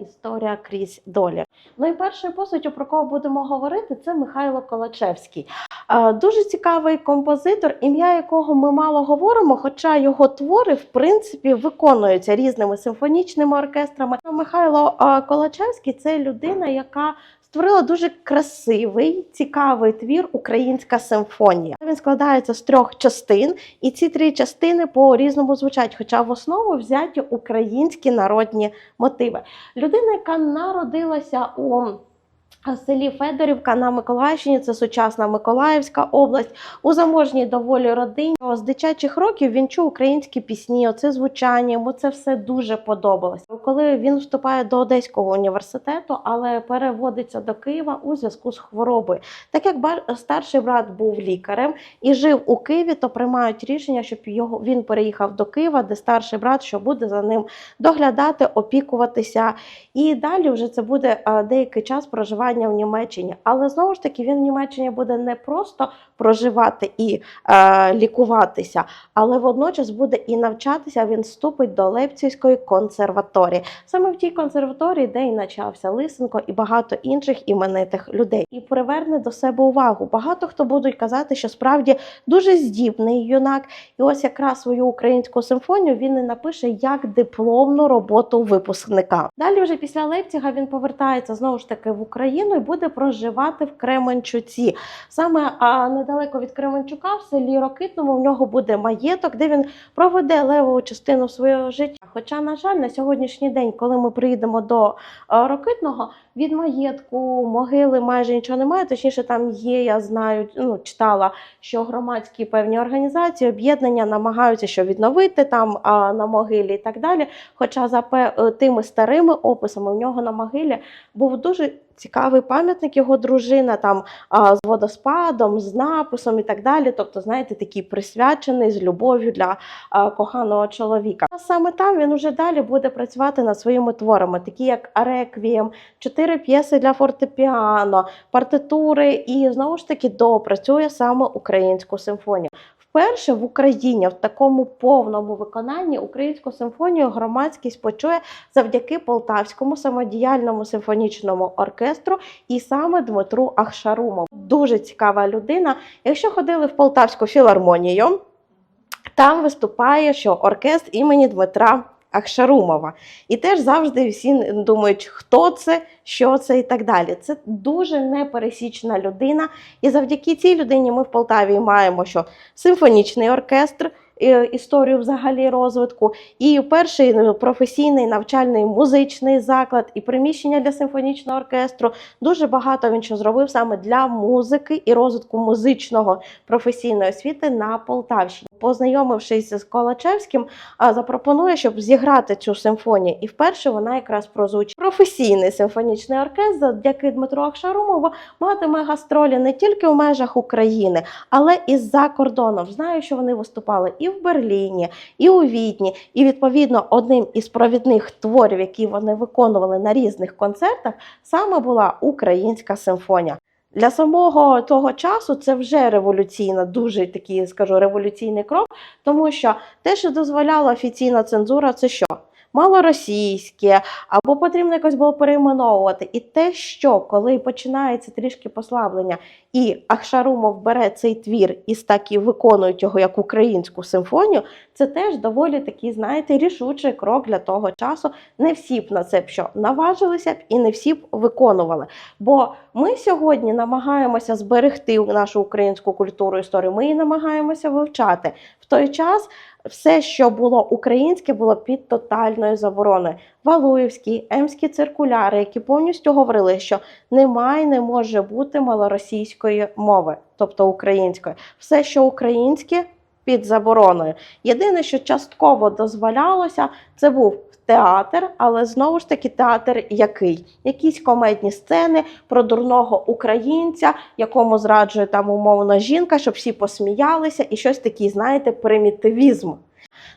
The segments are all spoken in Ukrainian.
історія крізь долі. Ну і першою постаттю, про кого будемо говорити, це Михайло Колачевський. Дуже цікавий композитор, ім'я якого ми мало говоримо, хоча його твори в принципі виконуються різними симфонічними оркестрами. Михайло Колачевський це людина, яка створила дуже красивий, цікавий твір Українська симфонія. Він складається з трьох частин, і ці три частини по різному звучать, хоча в основу взяті українські народні мотиви. Людина, яка народилася у селі Федорівка на Миколаївщині, це сучасна Миколаївська область, у заможній доволі родині. З дитячих років він чув українські пісні, оце звучання, йому це все дуже подобалось. Коли він вступає до Одеського університету, але переводиться до Києва у зв'язку з хворобою. Так як старший брат був лікарем і жив у Києві, то приймають рішення, щоб його він переїхав до Києва, де старший брат, що буде за ним доглядати, опікуватися. І далі вже це буде деякий час проживання в Німеччині. Але знову ж таки він в Німеччині буде не просто проживати і е, лікуватися, але водночас буде і навчатися. Він вступить до Лейпцизької консерваторії. Саме в тій консерваторії, де і навчався Лисенко і багато інших іменитих людей, і приверне до себе увагу. Багато хто будуть казати, що справді дуже здібний юнак. І ось якраз свою українську симфонію він і напише як дипломну роботу випускника. Далі, вже після Лейпціга, він повертається знову ж таки в Україну і буде проживати в Кременчуці. Саме а, недалеко від Кременчука, в селі Рокитному, в нього буде маєток, де він проведе левову частину свого життя. Хоча, на жаль, на сьогоднішній день, коли ми приїдемо до Рокитного, від маєтку, могили майже нічого немає. Точніше, там є, я знаю, ну читала, що громадські певні організації, об'єднання намагаються що відновити там а, на могилі і так далі. Хоча за е, тими старими описами в нього на могилі був дуже цікавий пам'ятник, його дружина там з водоспадом, з написом і так далі. Тобто, знаєте, такий присвячений з любов'ю для коханого чоловіка. А саме там він уже далі буде працювати над своїми творами, такі як Реквієм, чотири п'єси для фортепіано, партитури, і знову ж таки доопрацює саме українську симфонію. Вперше в Україні в такому повному виконанні українську симфонію громадськість почує завдяки Полтавському самодіяльному симфонічному оркестру і саме Дмитру Ахшарумову. Дуже цікава людина. Якщо ходили в Полтавську філармонію, там виступає що оркестр імені Дмитра Ахшарумова. І теж завжди всі думають, хто це, що це і так далі. Це дуже непересічна людина. І завдяки цій людині ми в Полтаві маємо що симфонічний оркестр. Е, Історію взагалі розвитку, і перший е, професійний навчальний музичний заклад, і приміщення для симфонічного оркестру. Дуже багато він що зробив саме для музики і розвитку музичного професійної освіти на Полтавщині. Познайомившись з Колачевським, запропонує, щоб зіграти цю симфонію. І вперше вона якраз прозвучить. Професійний симфонічний оркестр, завдяки Дмитру Ахшарумову, матиме гастролі не тільки в межах України, але і за кордоном. Знаю, що вони виступали і в Берліні, і у Відні. І відповідно одним із провідних творів, які вони виконували на різних концертах, саме була українська симфонія. Для самого того часу це вже революційна, дуже такий, скажу, революційний крок, тому що те, що дозволяла офіційна цензура, це що? Малоросійське, або потрібно якось було перейменовувати. І те, що коли починається трішки послаблення, і Ахшарумов бере цей твір і так і виконують його як українську симфонію, це теж доволі такий, знаєте, рішучий крок для того часу. Не всі б на це б що наважилися б і не всі б виконували. Бо ми сьогодні намагаємося зберегти нашу українську культуру історію. Ми її намагаємося вивчати в той час. Все, що було українське, було під тотальною забороною. Валуївські, емські циркуляри, які повністю говорили, що немає, не може бути малоросійської мови, тобто української. Все, що українське, під забороною. Єдине, що частково дозволялося, це був театр, але знову ж таки театр який? Якісь комедні сцени про дурного українця, якому зраджує там умовно жінка, щоб всі посміялися, і щось такий, знаєте, примітивізм.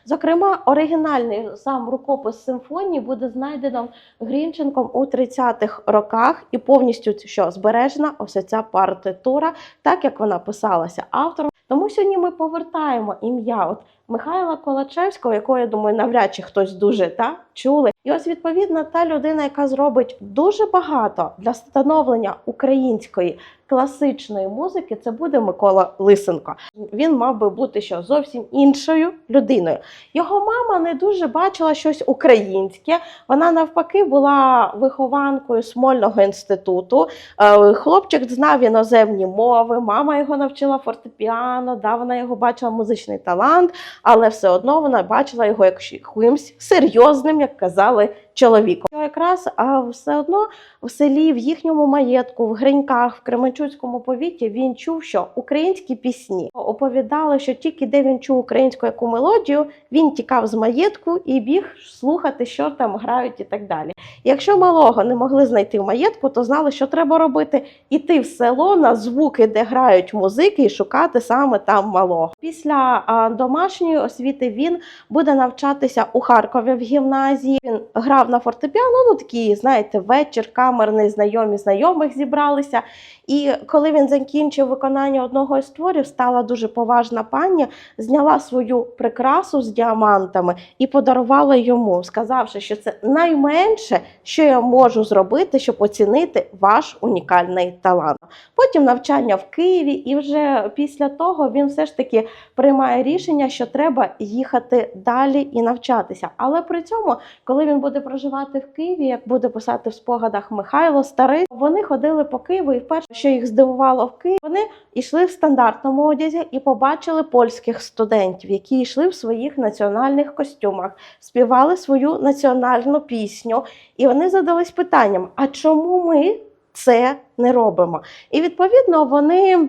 Зокрема, оригінальний сам рукопис симфонії буде знайдено Грінченком у 30-х роках і повністю що збережена ось ця партитура, так як вона писалася автором. Тому сьогодні ми повертаємо ім'я от Михайла Колачевського, якого я думаю, навряд чи хтось дуже та чули. І ось відповідно та людина, яка зробить дуже багато для встановлення української класичної музики, це буде Микола Лисенко. Він мав би бути що зовсім іншою людиною. Його мама не дуже бачила щось українське. Вона навпаки була вихованкою Смольного інституту. Е, Хлопчик знав іноземні мови, мама його навчила фортепіано, да, вона його бачила музичний талант, але все одно вона бачила його як якимсь серйозним, як казали, чоловіком. Якраз а все одно в селі, в їхньому маєтку, в Гриньках, в Кременчуцькому повіті він чув, що українські пісні оповідали, що тільки де він чув українську яку мелодію, він тікав з маєтку і біг слухати, що там грають, і так далі. Якщо малого не могли знайти в маєтку, то знали, що треба робити: іти в село на звуки, де грають музики, і шукати саме там малого. Після домашньої освіти він буде навчатися у Харкові в гімназії. Він грав на фортепіано, ну такі, знаєте, вечір камерний, знайомі знайомих зібралися. І коли він закінчив виконання одного із творів, стала дуже поважна пані, зняла свою прикрасу з діамантами і подарувала йому, сказавши, що це найменше, що я можу зробити, щоб оцінити ваш унікальний талант. Потім навчання в Києві, і вже після того він все ж таки приймає рішення, що треба їхати далі і навчатися. Але при цьому, коли він буде проживати в Києві, як буде писати в спогадах Михайло Старий, вони ходили по Києву, і перше, що їх здивувало в Києві, вони йшли в стандартному одязі і побачили польських студентів, які йшли в своїх національних костюмах, співали свою національну пісню, і вони задались питанням: а чому ми це не робимо? І відповідно вони.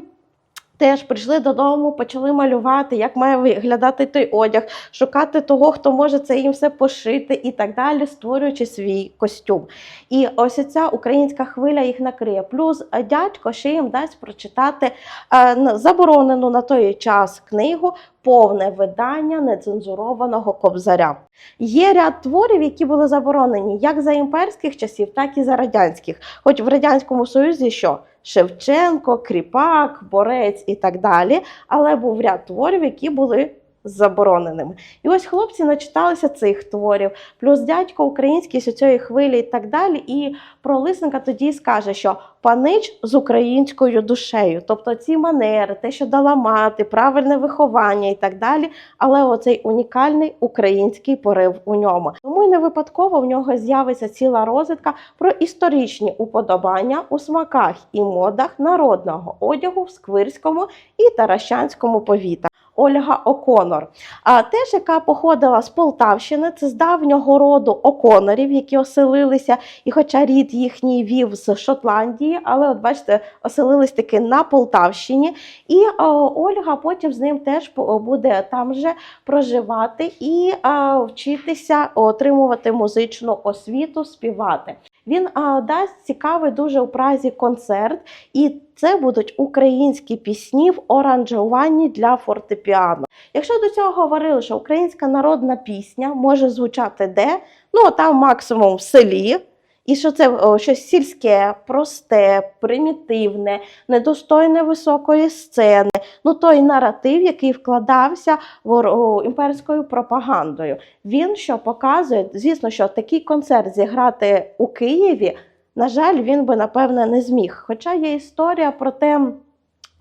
Теж прийшли додому, почали малювати, як має виглядати той одяг, шукати того, хто може це їм все пошити і так далі, створюючи свій костюм. І ось ця українська хвиля їх накриє. Плюс е, дядько ще їм дасть прочитати е, заборонену на той час книгу повне видання нецензурованого кобзаря. Є ряд творів, які були заборонені як за імперських часів, так і за радянських. Хоч в радянському союзі що Шевченко, Кріпак, Борець і так далі. Але був ряд творів, які були забороненими. І ось хлопці начиталися цих творів, плюс дядько український з цієї хвилі і так далі. І про Лисенка тоді скаже, що панич з українською душею, тобто ці манери, те, що дала мати, правильне виховання і так далі. Але оцей унікальний український порив у ньому. Тому й не випадково в нього з'явиться ціла розвідка про історичні уподобання у смаках і модах народного одягу в Сквирському і Таращанському повітах. Ольга Оконор, а теж яка походила з Полтавщини, це з давнього роду Оконорів, які оселилися, і хоча рід їхній вів з Шотландії, але от бачите, оселились таки на Полтавщині. І е, Ольга потім з ним теж буде там же проживати і е, вчитися отримувати музичну освіту, співати. Він дасть цікавий дуже у Празі концерт, і це будуть українські пісні в оранжуванні для фортепіано. Якщо до цього говорили, що українська народна пісня може звучати де, ну там максимум в селі. І що це щось сільське, просте, примітивне, недостойне високої сцени. Ну той наратив, який вкладався в імперською пропагандою. Він що показує, звісно, що такий концерт зіграти у Києві, на жаль, він би напевне не зміг. Хоча є історія про те.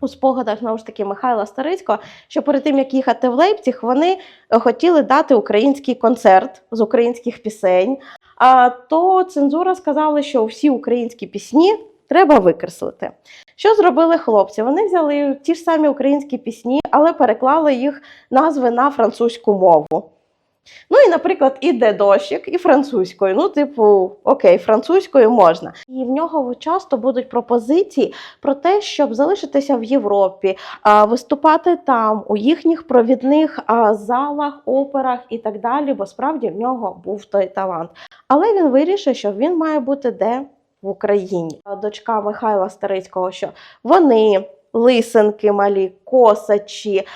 У спогадах знову ж таки Михайла Старицького, що перед тим як їхати в Лейпціг, вони е, хотіли дати український концерт з українських пісень. То цензура сказала, що всі українські пісні треба викреслити. Що зробили хлопці? Вони взяли ті ж самі українські пісні, але переклали їх назви на французьку мову. Ну і, наприклад, іде дощик, і французькою. Ну, типу, окей, французькою можна. І в нього часто будуть пропозиції про те, щоб залишитися в Європі, виступати там, у їхніх провідних залах, операх і так далі, бо справді в нього був той талант. Але він вирішив, що він має бути де в Україні. Дочка Михайла Старицького, що вони. Лисенки малі, косачі,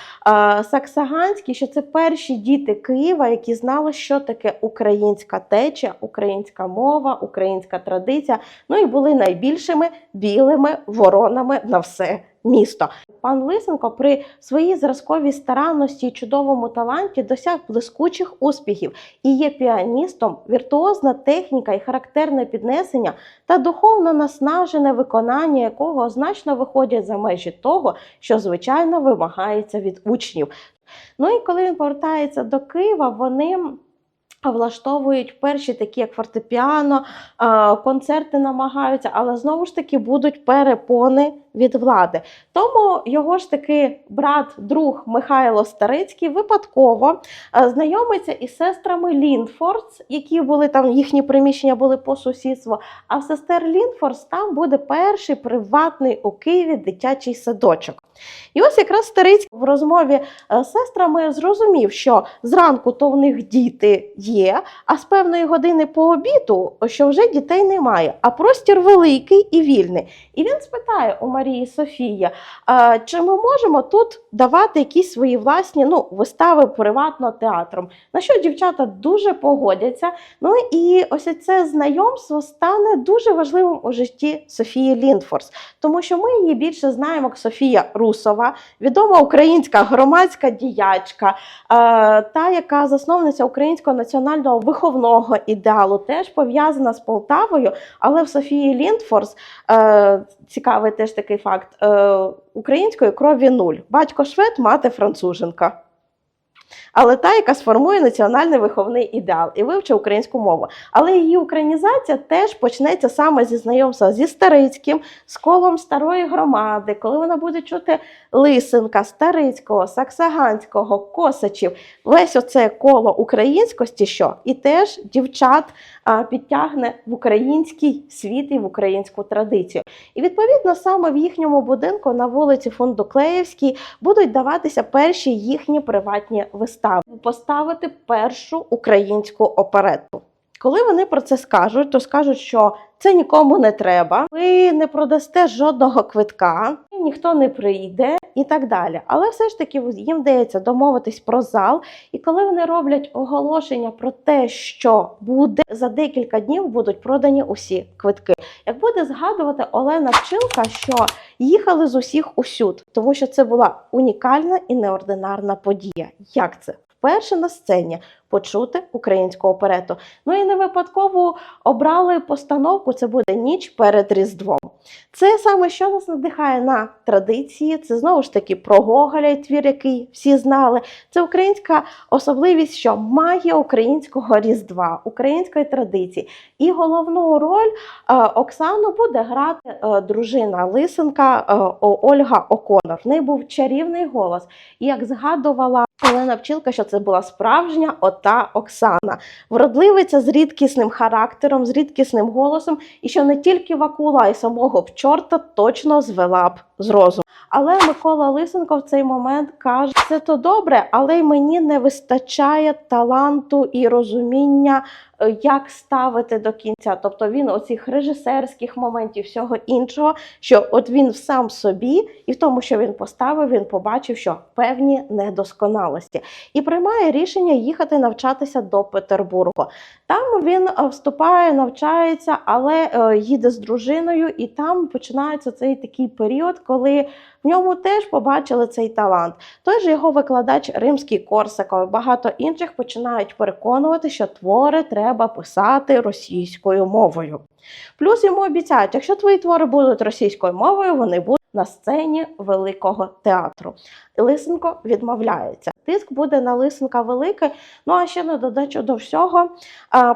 саксаганські, що це перші діти Києва, які знали, що таке українська теча, українська мова, українська традиція. Ну і були найбільшими білими воронами на все місто. Пан Лисенко при своїй зразковій старанності і чудовому таланті досяг блискучих успіхів і є піаністом, віртуозна техніка і характерне піднесення та духовно наснажене виконання якого значно виходять за межі того, що звичайно вимагається від учнів. Ну і коли він повертається до Києва, вони влаштовують перші такі, як фортепіано, концерти намагаються, але знову ж таки будуть перепони від влади. Тому його ж таки брат, друг Михайло Старицький випадково знайомиться із сестрами Лінфордс, які були там, їхні приміщення були по сусідству. А в сестер Лінфордс там буде перший приватний у Києві дитячий садочок. І ось якраз Старицький в розмові е, з сестрами зрозумів, що зранку то в них діти є, а з певної години по обіду, що вже дітей немає, а простір великий і вільний. І він спитає у Марії Софії, чи ми можемо тут давати якісь свої власні ну, вистави приватно театром. На що дівчата дуже погодяться. Ну і ось це знайомство стане дуже важливим у житті Софії Ліндфорс, тому що ми її більше знаємо як Софія Русова, відома українська громадська діячка, та, яка засновниця українського національного виховного ідеалу, теж пов'язана з Полтавою, але в Софії Ліндфорс е, цікавий теж такий факт: е, української крові нуль. Батько швед, мати француженка. Але та, яка сформує національний виховний ідеал і вивчить українську мову. Але її українізація теж почнеться саме зі знайомства зі Старицьким, з колом старої громади, коли вона буде чути Лисенка, Старицького, Саксаганського, Косачів, весь оце коло українськості, що і теж дівчат а, підтягне в український світ і в українську традицію. І відповідно саме в їхньому будинку на вулиці Фундуклеївській будуть даватися перші їхні приватні вистави. Поставити першу українську оперету. Коли вони про це скажуть, то скажуть, що це нікому не треба, ви не продасте жодного квитка, ніхто не прийде і так далі. Але все ж таки їм вдається домовитись про зал. І коли вони роблять оголошення про те, що буде за декілька днів будуть продані усі квитки. Як буде згадувати Олена Пчилка, що їхали з усіх усюд, тому що це була унікальна і неординарна подія. Як це? Вперше на сцені почути українську оперету. Ну і не випадково обрали постановку. Це буде ніч перед Різдвом. Це саме що нас надихає на традиції. Це знову ж таки про Гоголя, твір, який всі знали. Це українська особливість, що магія українського різдва, української традиції. І головну роль е, Оксану буде грати е, дружина Лисенка е, Ольга Оконор. В неї був чарівний голос. І як згадувала Олена Пчілка, що це була справжня ота Оксана, вродливиця з рідкісним характером, з рідкісним голосом, і що не тільки Вакула, а й самого б чорта точно звела б з розуму. Але Микола Лисенко в цей момент каже: це то добре, але й мені не вистачає таланту і розуміння, як ставити до кінця. Тобто він оцих режисерських моментів, всього іншого, що от він сам собі, і в тому, що він поставив, він побачив, що певні недосконалості, і приймає рішення їхати навчатися до Петербургу. Там він е, вступає, навчається, але е, їде з дружиною, і там починається цей такий період, коли в ньому теж побачили цей талант. Той же його викладач Римський Корсаков, багато інших починають переконувати, що твори треба писати російською мовою. Плюс йому обіцяють, якщо твої твори будуть російською мовою, вони будуть на сцені великого театру. Лисенко відмовляється. Тиск буде на Лисенка великий. Ну а ще на додачу до всього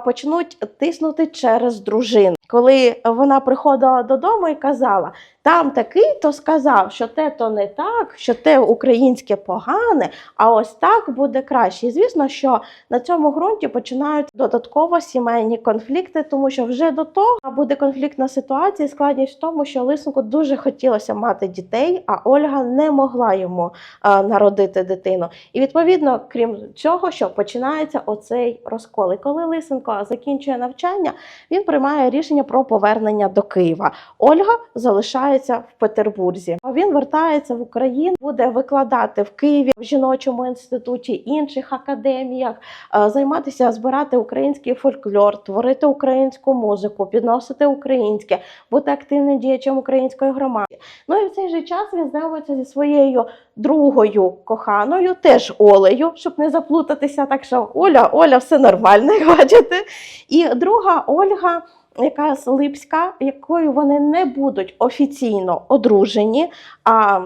почнуть тиснути через дружину. Коли вона приходила додому і казала, там такий то сказав, що те то не так, що те українське погане, а ось так буде краще. І звісно, що на цьому ґрунті починають додатково сімейні конфлікти, тому що вже до того буде конфліктна ситуація. Складність в тому, що Лисенку дуже хотілося мати дітей, а Ольга не могла йому а, народити дитину. І відповідно, крім цього, що починається оцей розкол. І коли Лисенко закінчує навчання, він приймає рішення. Рішення про повернення до Києва. Ольга залишається в Петербурзі. Він вертається в Україну, буде викладати в Києві в жіночому інституті, інших академіях, е, займатися збирати український фольклор, творити українську музику, підносити українське, бути активним діячем української громади. Ну і в цей же час він знайомиться зі своєю другою коханою, теж Олею, щоб не заплутатися. Так що Оля, Оля, все нормально, бачите. І друга Ольга. Яка Липська, якою вони не будуть офіційно одружені, а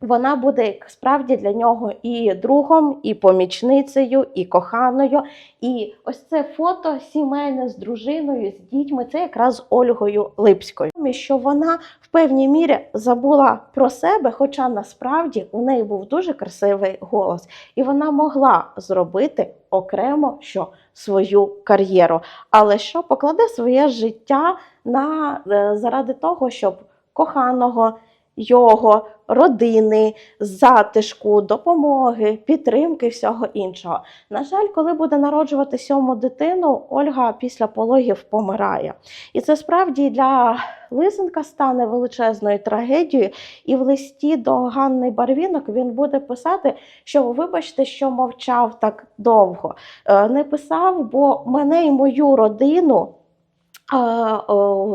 вона буде справді для нього і другом, і помічницею, і коханою. І ось це фото сімейне з дружиною, з дітьми. Це якраз Ольгою Липською. Що вона в певній мірі забула про себе, хоча насправді у неї був дуже красивий голос, і вона могла зробити окремо що свою кар'єру, але що покладе своє життя на е, заради того, щоб коханого його родини, затишку, допомоги, підтримки, всього іншого. На жаль, коли буде народжувати сьому дитину, Ольга після пологів помирає. І це справді для Лисенка стане величезною трагедією. І в листі до Ганни Барвінок він буде писати, що вибачте, що мовчав так довго. Е, Не писав, бо мене і мою родину.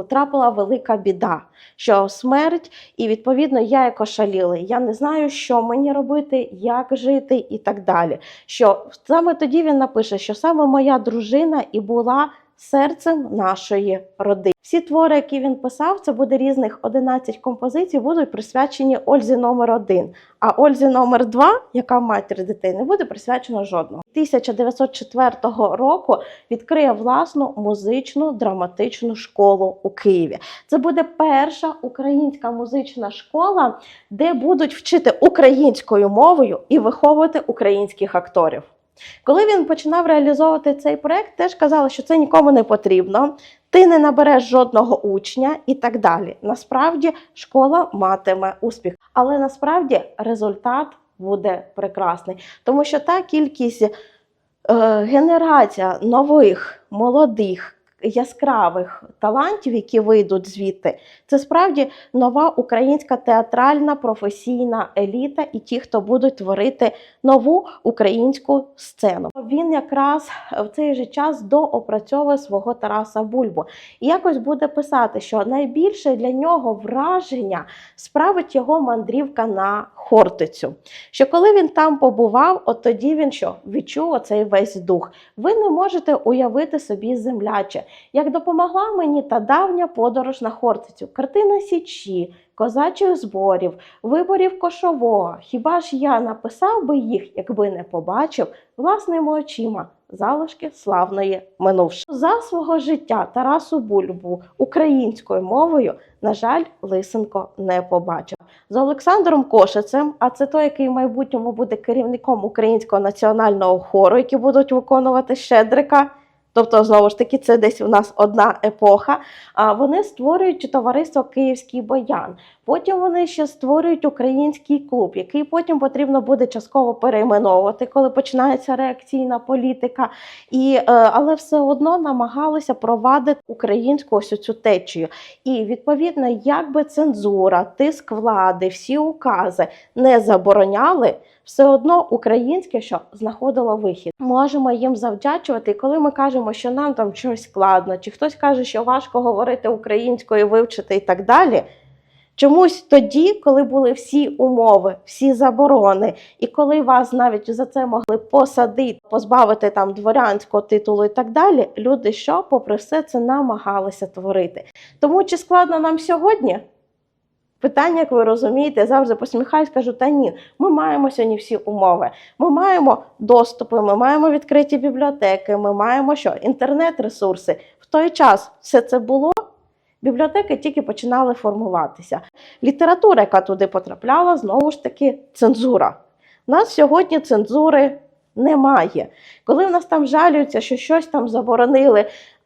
Трапила велика біда, що смерть, і відповідно я як ошалілий. Я не знаю, що мені робити, як жити і так далі. Що саме тоді він напише, що саме моя дружина і була серцем нашої родини. Всі твори, які він писав, це буде різних 11 композицій, будуть присвячені Ользі номер 1 А Ользі номер 2 яка матір дитини, буде присвячено жодного. 1904 року відкриє власну музичну драматичну школу у Києві. Це буде перша українська музична школа, де будуть вчити українською мовою і виховувати українських акторів. Коли він починав реалізовувати цей проект, теж казали, що це нікому не потрібно, ти не набереш жодного учня і так далі. Насправді школа матиме успіх, але насправді результат буде прекрасний, тому що та кількість е, генерація нових молодих. Яскравих талантів, які вийдуть звідти, це справді нова українська театральна професійна еліта і ті, хто будуть творити нову українську сцену. Він якраз в цей же час доопрацьовує свого Тараса Бульбу і якось буде писати, що найбільше для нього враження справить його мандрівка на Хортицю. Що коли він там побував, от тоді він що відчув оцей весь дух. Ви не можете уявити собі земляче, як допомогла мені та давня подорож на Хортицю, картина Січі, козачих зборів, виборів кошового. Хіба ж я написав би їх, якби не побачив власними очима залишки славної минувши. За свого життя Тарасу Бульбу українською мовою, на жаль, Лисенко не побачив. З Олександром Кошицем, а це той, який в майбутньому буде керівником українського національного хору, які будуть виконувати Щедрика. Тобто, знову ж таки, це десь у нас одна епоха. А вони створюють товариство Київський Боян. Потім вони ще створюють український клуб, який потім потрібно буде частково перейменовувати, коли починається реакційна політика. І, е, але все одно намагалися провадити українську ось цю течію. І відповідно, якби цензура, тиск влади, всі укази не забороняли. Все одно українське, що знаходило вихід, можемо їм завдячувати. І коли ми кажемо, що нам там щось складно, чи хтось каже, що важко говорити українською, вивчити і так далі. Чомусь тоді, коли були всі умови, всі заборони, і коли вас навіть за це могли посадити, позбавити там дворянського титулу і так далі, люди що, попри все це намагалися творити. Тому чи складно нам сьогодні? Питання, як ви розумієте, я завжди посміхаюсь, кажу, та ні, ми маємо сьогодні всі умови. Ми маємо доступи, ми маємо відкриті бібліотеки, ми маємо що? Інтернет-ресурси. В той час все це було. Бібліотеки тільки починали формуватися. Література, яка туди потрапляла, знову ж таки, цензура. У нас сьогодні цензури немає. Коли в нас там жалюються, що щось там заборонили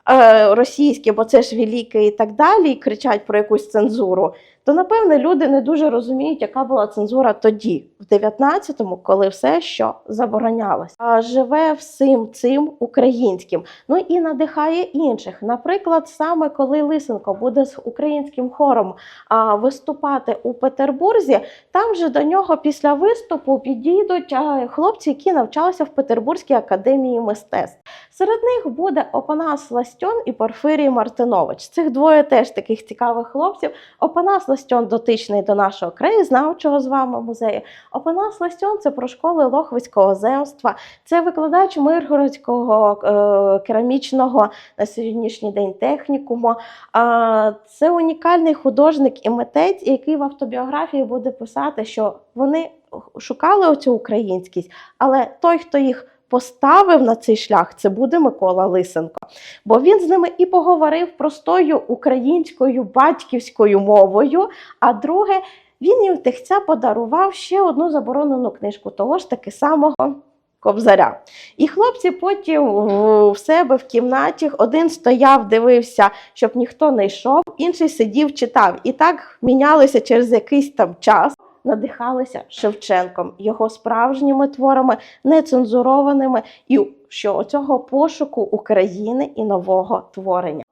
е, російське, бо це ж велике і так далі, і кричать про якусь цензуру. То напевне люди не дуже розуміють, яка була цензура тоді, в 19-му, коли все, що заборонялось, а живе всім цим українським. Ну і надихає інших. Наприклад, саме коли Лисенко буде з українським хором а, виступати у Петербурзі, там же до нього після виступу підійдуть а, хлопці, які навчалися в Петербурзькій академії мистецтв. Серед них буде Опанас Ластьон і Порфирій Мартинович. Цих двоє теж таких цікавих хлопців. Опанас Ластьон дотичний до нашого краєзнавчого з вами музею. Опанас Ластьон це про школи Лохвицького земства, це викладач Миргородського е, керамічного на сьогоднішній день технікуму. А, це унікальний художник і митець, який в автобіографії буде писати, що вони шукали оцю українськість, але той, хто їх поставив на цей шлях, це буде Микола Лисенко. Бо він з ними і поговорив простою українською батьківською мовою. А друге, він їм тихця подарував ще одну заборонену книжку, того ж таки самого. Кобзаря. І хлопці потім в- себе в кімнаті один стояв, дивився, щоб ніхто не йшов, інший сидів, читав. І так мінялися через якийсь там час, надихалися Шевченком, його справжніми творами, нецензурованими, і що оцього пошуку України і нового творення.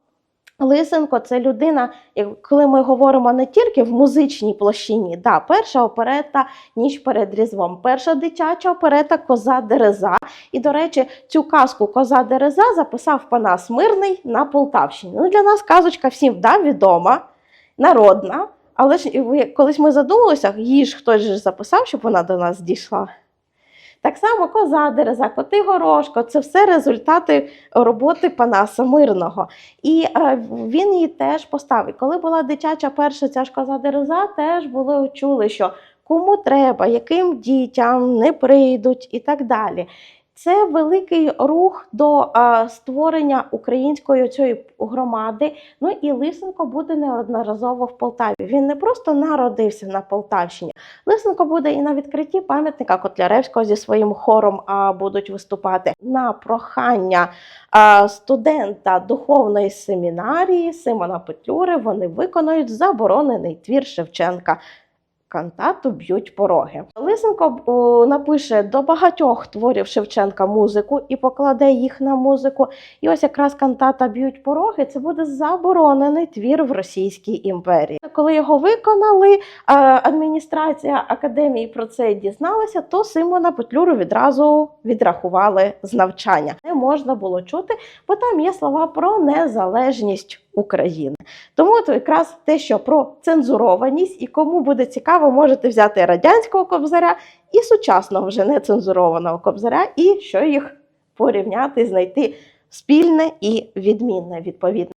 Лисенко це людина, коли ми говоримо не тільки в музичній площині, да, перша оперета Ніч перед Різдвом, перша дитяча оперета Коза Дереза. І, до речі, цю казку Коза Дереза записав Панас Мирний на Полтавщині. Ну, для нас казочка всім да, відома, народна. Але ж колись ми задумалися, її ж хтось же записав, щоб вона до нас дійшла. Так само коза дереза, коти горошко це все результати роботи Панаса Мирного. І е, він її теж поставив. Коли була дитяча перша ця ж коза дереза, теж були чули, що кому треба, яким дітям не прийдуть і так далі. Це великий рух до е, створення української цієї громади. Ну і Лисенко буде неодноразово в Полтаві. Він не просто народився на Полтавщині. Лисенко буде і на відкритті пам'ятника Котляревського зі своїм хором а, будуть виступати на прохання а, студента духовної семінарії Симона Петлюри. Вони виконують заборонений твір Шевченка. Кантату б'ють пороги. Лисенко напише до багатьох творів Шевченка музику і покладе їх на музику. І ось якраз кантата б'ють пороги. Це буде заборонений твір в Російській імперії. Коли його виконали, адміністрація академії про це дізналася, то Симона Петлюру відразу відрахували з навчання. Не можна було чути, бо там є слова про незалежність України. Тому то якраз те, що про цензурованість, і кому буде цікаво, можете взяти радянського кобзаря і сучасного вже нецензурованого кобзаря, і що їх порівняти, знайти спільне і відмінне відповідно.